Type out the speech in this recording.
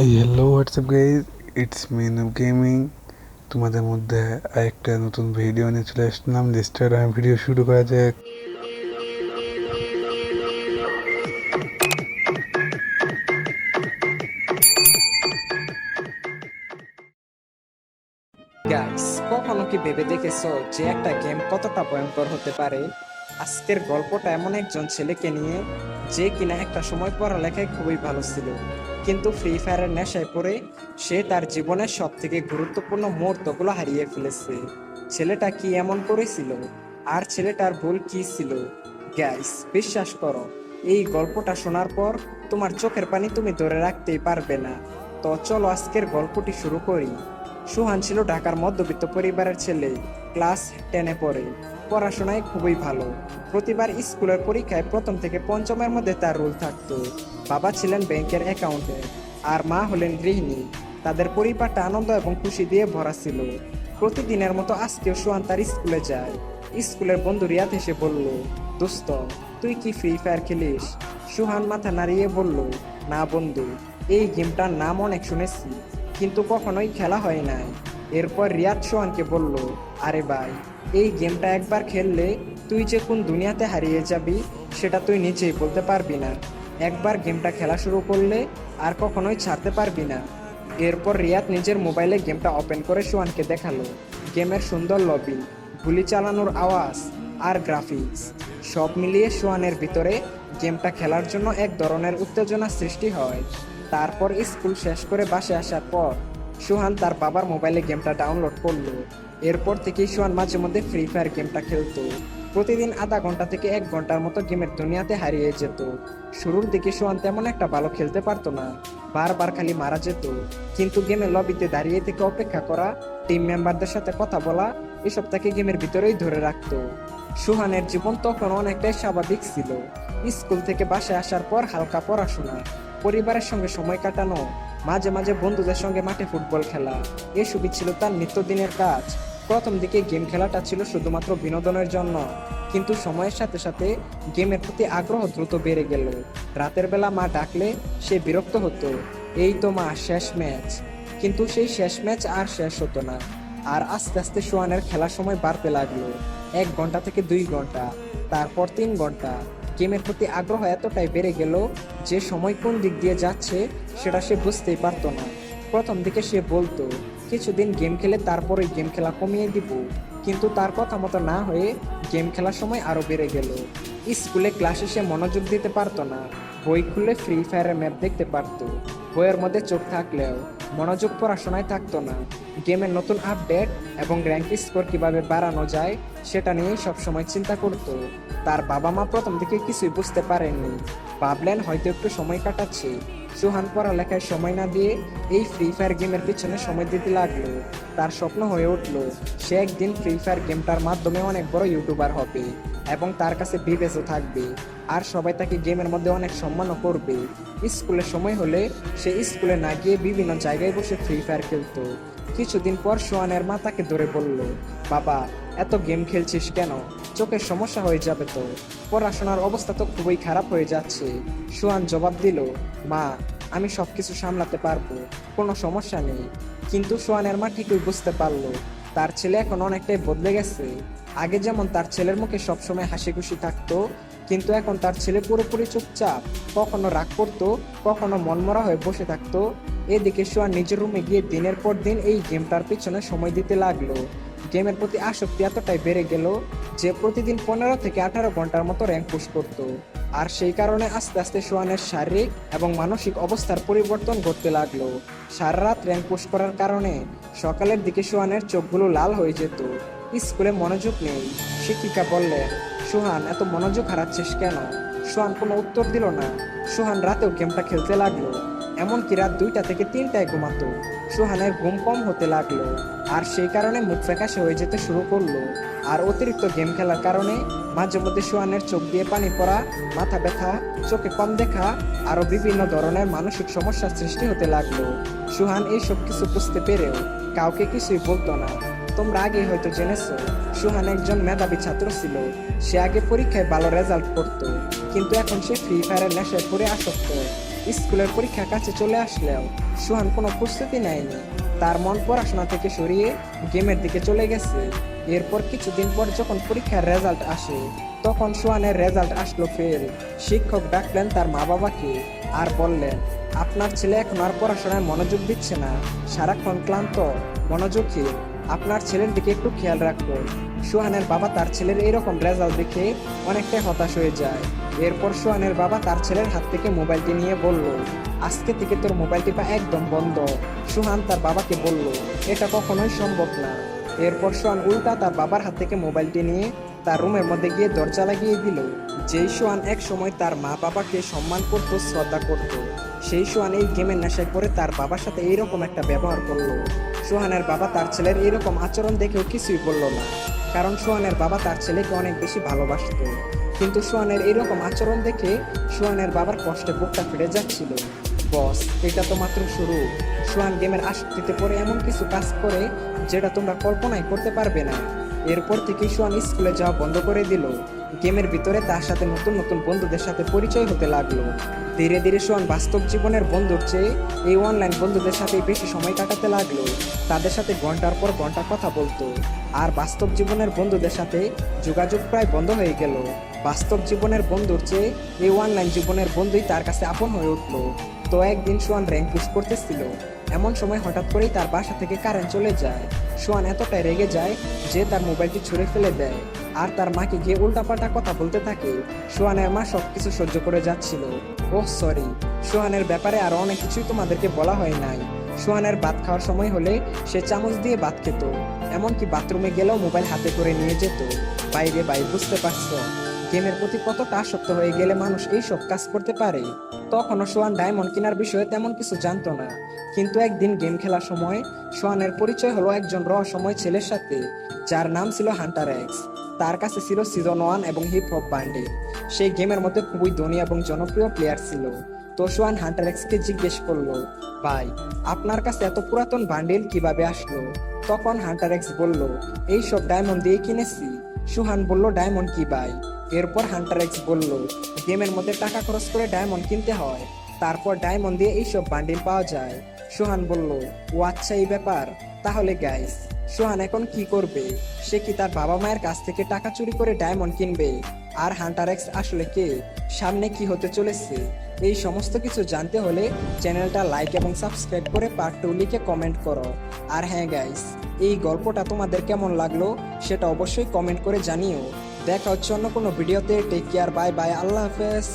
এই hello WhatsApp guys it's mean gaming তোমাদের মধ্যে আরেকটা নতুন ভিডিও নিয়ে চলে আসলাম। স্টার ভিডিও শুরু করা যাক। কখনো কি ভেবে দেখেছ যে একটা গেম কতটা ভয়ঙ্কর হতে পারে? আজকের গল্পটা এমন একজন ছেলেকে নিয়ে যে কিনা একটা সময় পড়ালেখায় খুবই ভালো ছিল, কিন্তু ফ্রি ফায়ারের নেশায় পড়ে সে তার জীবনের সব থেকে গুরুত্বপূর্ণ মুহূর্তগুলো হারিয়ে ফেলেছে। ছেলেটা কি এমন করেছিল? আর ছেলেটার ভুল কি ছিল? গাইস বিশ্বাস করো, এই গল্পটা শোনার পর তোমার চোখের পানি তুমি ধরে রাখতেই পারবে না। তো চলো আজকের গল্পটি শুরু করি। সুহান ছিল ঢাকার মধ্যবিত্ত পরিবারের ছেলে, ক্লাস টেনে পড়ে। পড়াশোনায় খুবই ভালো। প্রতিবার স্কুলের পরীক্ষায় প্রথম থেকে পঞ্চমের মধ্যে তার রোল থাকতো। বাবা ছিলেন ব্যাংকের অ্যাকাউন্টে আর মা হলেন গৃহিণী। তাদের পরিবারটা আনন্দ এবং খুশি দিয়ে ভরা ছিল। প্রতিদিনের মতো আজকেও সুহান তার স্কুলে যায়। স্কুলের বন্ধু রিয়াদ এসে বলল, দোস্ত, তুই কি ফ্রি ফায়ার খেলিস? সুহান মাথা নাড়িয়ে বলল, না বন্ধু, এই গেমটার নাম অনেক শুনেছি, কিন্তু কখনোই খেলা হয় নাই। এরপর রিয়াদ সোহানকে বলল, আরে ভাই, এই গেমটা একবার খেললে তুই যে কোন দুনিয়াতে হারিয়ে যাবি, সেটা তুই নিজেই বলতে পারবি না। একবার গেমটা খেলা শুরু করলে আর কখনোই ছাড়তে পারবি না। এরপর রিয়াদ নিজের মোবাইলে গেমটা ওপেন করে সোহানকে দেখাল। গেমের সুন্দর লবি, গুলি চালানোর আওয়াজ আর গ্রাফিক্স, সব মিলিয়ে সোহানের ভিতরে গেমটা খেলার জন্য এক ধরনের উত্তেজনা সৃষ্টি হয়। তারপর স্কুল শেষ করে বাসে আসার পর সুহান তার বাবার মোবাইলে গেমটা ডাউনলোড করল। এরপর থেকেই সুহান মাঝে মধ্যে ফ্রি ফায়ার গেমটা খেলতো। প্রতিদিন আধা ঘণ্টা থেকে এক ঘণ্টার মতো গেমের দুনিয়াতে হারিয়ে যেত। শুরুর দিকে সুহান তেমন একটা ভালো খেলতে পারতো না। বারবার খালি মারা যেত। কিন্তু গেমের লবিতে দাঁড়িয়ে থেকে অপেক্ষা করা টিম মেম্বারদের সাথে কথা বলা, এসব তাকে গেমের ভিতরেই ধরে রাখতো। সুহানের জীবন তখন অনেকটাই স্বাভাবিক ছিল। স্কুল থেকে বাসায় আসার পর হালকা পড়াশোনা। পরিবারের সঙ্গে সময় কাটানো, মাঝে মাঝে বন্ধুদের সঙ্গে মাঠে ফুটবল খেলা। এসবই ছিল তার নিত্যদিনের কাজ। প্রথম দিকে গেম খেলাটা ছিল শুধুমাত্র বিনোদনের জন্য। কিন্তু সময়ের সাথে সাথে গেমের প্রতি আগ্রহ দ্রুত বেড়ে গেল। রাতের বেলা মা ডাকলে সে বিরক্ত হতো। এই তো মা, শেষ ম্যাচ। কিন্তু সেই শেষ ম্যাচ আর শেষ হতো না। আর আস্তে আস্তে সোয়ানের খেলার সময় বাড়তে লাগল। এক ঘণ্টা থেকে দুই ঘণ্টা, তারপর তিন ঘণ্টা। গেমের প্রতি আগ্রহ এতটাই বেড়ে গেল যে সময় কোন দিক দিয়ে যাচ্ছে সেটা সে বুঝতেই পারতো না। প্রথম দিকে সে বলতো, কিছুদিন গেম খেলে তারপরে গেম খেলা কমিয়ে দিব। কিন্তু তার কথা মতো না হয়ে গেম খেলার সময় আরও বেড়ে গেল। স্কুলে ক্লাসে সে মনোযোগ দিতে পারতো না। বই খুললে ফ্রি ফায়ারের ম্যাপ দেখতে পারত। বইয়ের মধ্যে চোখ থাকলেও মনোযোগ পড়াশোনায় থাকতো না। গেমের নতুন আপডেট এবং র্যাঙ্ক স্কোর কীভাবে বাড়ানো যায়, সেটা নিয়েই সবসময় চিন্তা করত। তার বাবা মা প্রথম থেকে কিছুই বুঝতে পারেনি ভাবলেন হয়তো একটু সময় কাটাচ্ছে। সুহান পড়ালেখায় সময় না দিয়ে এই ফ্রি ফায়ার গেমের পিছনে সময় দিতে লাগল। তার স্বপ্ন হয়ে উঠল, সে একদিন ফ্রি ফায়ার গেমটার মাধ্যমে অনেক বড় ইউটিউবার হবে এবং তার কাছে বিবেচও থাকবে আর সবাই তাকে গেমের মধ্যে অনেক সম্মানও করবে। স্কুলের সময় হলে সে স্কুলে না গিয়ে বিভিন্ন জায়গায় বসে ফ্রি ফায়ার খেলতো। কিছুদিন পর সোয়ানের মা তাকে ধরে বলল, বাবা এত গেম খেলছিস কেন? চোখের সমস্যা হয়ে যাবে তো। পড়াশোনার অবস্থা তো খুবই খারাপ হয়ে যাচ্ছে। সুয়ান জবাব দিল, মা, আমি সবকিছু সামলাতে পারব, কোনো সমস্যা নেই। কিন্তু সোয়ানের মা ঠিকই বুঝতে পারল, তার ছেলে এখন অনেকটাই বদলে গেছে। আগে যেমন তার ছেলের মুখে সবসময় হাসি খুশি থাকতো, কিন্তু এখন তার ছেলে পুরোপুরি চুপচাপ, কখনো রাগ করতো, কখনো মনমরা হয়ে বসে থাকতো। এদিকে সোয়ান নিজের রুমে গিয়ে দিনের পর দিন এই গেমটার পিছনে সময় দিতে লাগল। গেমের প্রতি আসক্তি এতটাই বেড়ে গেল যে প্রতিদিন পনেরো থেকে আঠারো ঘণ্টার মতো র্যাঙ্ক পুশ করত। আর সেই কারণে আস্তে আস্তে সোয়ানের শারীরিক এবং মানসিক অবস্থার পরিবর্তন ঘটতে লাগল। সারা রাত র্যাঙ্ক পুশ করার কারণে সকালের দিকে সোয়ানের চোখগুলো লাল হয়ে যেত। স্কুলে মনোযোগ নেই। শিক্ষিকা বললেন, সোহান, এত মনোযোগ হারাচ্ছিস কেন? সোহান কোনো উত্তর দিল না। সোহান রাতেও গেমটা খেলতে লাগল। এমনকি রাত দুইটা থেকে তিনটায় ঘুমাতো। সোহানের ঘুম কম হতে লাগল, আর সেই কারণে মুখ ফ্যাকাশে হয়ে যেতে শুরু করল। আর অতিরিক্ত গেম খেলার কারণে মাঝে মধ্যে সুহানের চোখ দিয়ে পানি পড়া, মাথা ব্যথা, চোখে কম দেখা, আরও বিভিন্ন ধরনের মানসিক সমস্যার সৃষ্টি হতে লাগল। সুহান এই সব কিছু বুঝতে পেরেও কাউকে কিছুই বলতো না। তোমরা আগে হয়তো জেনেছো, সুহান একজন মেধাবী ছাত্র ছিল। সে আগে পরীক্ষায় ভালো রেজাল্ট করতো কিন্তু এখন সে ফ্রি ফায়ারের নেশায় পড়ে আসক্ত। স্কুলের পরীক্ষা কাছে চলে আসলেও সুহান কোনো প্রস্তুতি নেয়নি। তার মন পড়াশোনা থেকে সরিয়ে গেমের দিকে চলে গেছে। এরপর কিছুদিন পর যখন পরীক্ষার রেজাল্ট আসে, তখন সুহানের রেজাল্ট আসলো ফেল শিক্ষক ডাকলেন তার মা বাবাকে আর বললেন, আপনার ছেলে এখন আর পড়াশোনায় মনোযোগ দিচ্ছে না। সারাক্ষণ ক্লান্ত মনোযোগহীন আপনার ছেলের দিকে একটু খেয়াল রাখুন। সোহানের বাবা তার ছেলের এরকম রেজাল্ট দেখে অনেকটাই হতাশ হয়ে যায়। এরপর সোহানের বাবা তার ছেলের হাত থেকে মোবাইলটি নিয়ে বলল, আজকে থেকে তোর মোবাইল টিপা একদম বন্ধ। সোহান তার বাবাকে বলল, এটা কখনোই সম্ভব না। এরপর সোহান উল্টা তার বাবার হাত থেকে মোবাইলটি নিয়ে তার রুমের মধ্যে গিয়ে দরজা লাগিয়ে দিল, যেই সোহান এক সময় তার মা বাবাকে সম্মান করত, শ্রদ্ধা করত। সেই সোহান এই গেমের নেশায় পড়ে তার বাবার সাথে এইরকম একটা ব্যবহার করল। সোহানের বাবা তার ছেলের এরকম আচরণ দেখেও কিছুই বলল না। কারণ সোহানের বাবা তার ছেলেকে অনেক বেশি ভালোবাসত। কিন্তু সোহানের এরকম আচরণ দেখে সোহানের বাবার কষ্টে বুকটা ফিরে যাচ্ছিল। বস, এটা তো মাত্র শুরু। সোহান গেমের আসক্তিতে পড়ে এমন কিছু কাজ করে যেটা তোমরা কল্পনাই করতে পারবে না। এরপর থেকে সোহান স্কুলে যাওয়া বন্ধ করে দিল। গেমের ভিতরে তার সাথে নতুন নতুন বন্ধুদের সাথে পরিচয় হতে লাগল। ধীরে ধীরে সোহান বাস্তব জীবনের বন্ধুর চেয়ে এই অনলাইন বন্ধুদের সাথে বেশি সময় কাটাতে লাগল। তাদের সাথে ঘণ্টার পর ঘণ্টা কথা বলতো। আর বাস্তব জীবনের বন্ধুদের সাথে যোগাযোগ প্রায় বন্ধ হয়ে গেল। বাস্তব জীবনের বন্ধুর চেয়ে এই অনলাইন জীবনের বন্ধুই তার কাছে আপন হয়ে উঠল। তো একদিন সোয়ান র্যাঙ্ক পুশ করতেছিল। এমন সময় হঠাৎ করেই তার বাসা থেকে কারেন্ট চলে যায়। সোয়ান এতটাই রেগে যায় যে তার মোবাইলটি ছুঁড়ে ফেলে দেয় আর তার মাকে গিয়ে উল্টাপাল্টা কথা বলতে থাকে। সোহানের মা সবকিছু সহ্য করে যাচ্ছিল। ওহ সরি সোহানের ব্যাপারে আরও অনেক কিছুই তোমাদেরকে বলা হয় নাই। সোহানের ভাত খাওয়ার সময় হলে সে চামচ দিয়ে ভাত খেত। এমনকি বাথরুমে গেলেও মোবাইল হাতে করে নিয়ে যেত। বাইরে বাই বুঝতে পারছ? গেমের প্রতি কতটা আসক্ত হয়ে গেলে মানুষ এই সব কাজ করতে পারে? তখনও সোহান ডায়মন্ড কেনার বিষয়ে তেমন কিছু জানতো না। কিন্তু একদিন গেম খেলার সময় সোয়ানের পরিচয় হলো একজন রহস্যময় ছেলের সাথে, যার নাম ছিল হান্টার এক্স। তার কাছে ছিল সিজন ওয়ান এবং হিপ হপ বান্ডেল। সেই গেমের মধ্যে খুবই ধনী এবং জনপ্রিয় প্লেয়ার ছিল। তো সোহান হান্টার এক্সকে জিজ্ঞেস করল, ভাই, আপনার কাছে এত পুরাতন বান্ডেল কীভাবে আসলো? তখন হান্টার এক্স বলল এই সব ডায়মন্ড দিয়ে কিনেছি। সুহান বলল, ডায়মন্ড কি ভাই? এরপর হান্টার এক্স বলল, গেমের মধ্যে টাকা খরচ করে ডায়মন্ড কিনতে হয়। তারপর ডায়মন্ড দিয়ে এইসব বান্ডিল পাওয়া যায়। সুহান বলল, ও আচ্ছা এই ব্যাপার। তাহলে গাইস সোহান এখন কি করবে? সে কি তার বাবা মায়ের কাছ থেকে টাকা চুরি করে ডায়মন্ড কিনবে? আর হান্টার এক্স আসলে কে? সামনে কি হতে চলেছে? এই সমস্ত কিছু জানতে হলে চ্যানেলটা লাইক এবং সাবস্ক্রাইব করে পার্ট টু লিখে কমেন্ট করো। আর হ্যাঁ গাইস এই গল্পটা তোমাদের কেমন লাগল সেটা অবশ্যই কমেন্ট করে জানিও। দেখা হচ্ছে অন্য কোনো ভিডিওতে টেক কেয়ার বাই বাই আল্লাহ হাফেজ।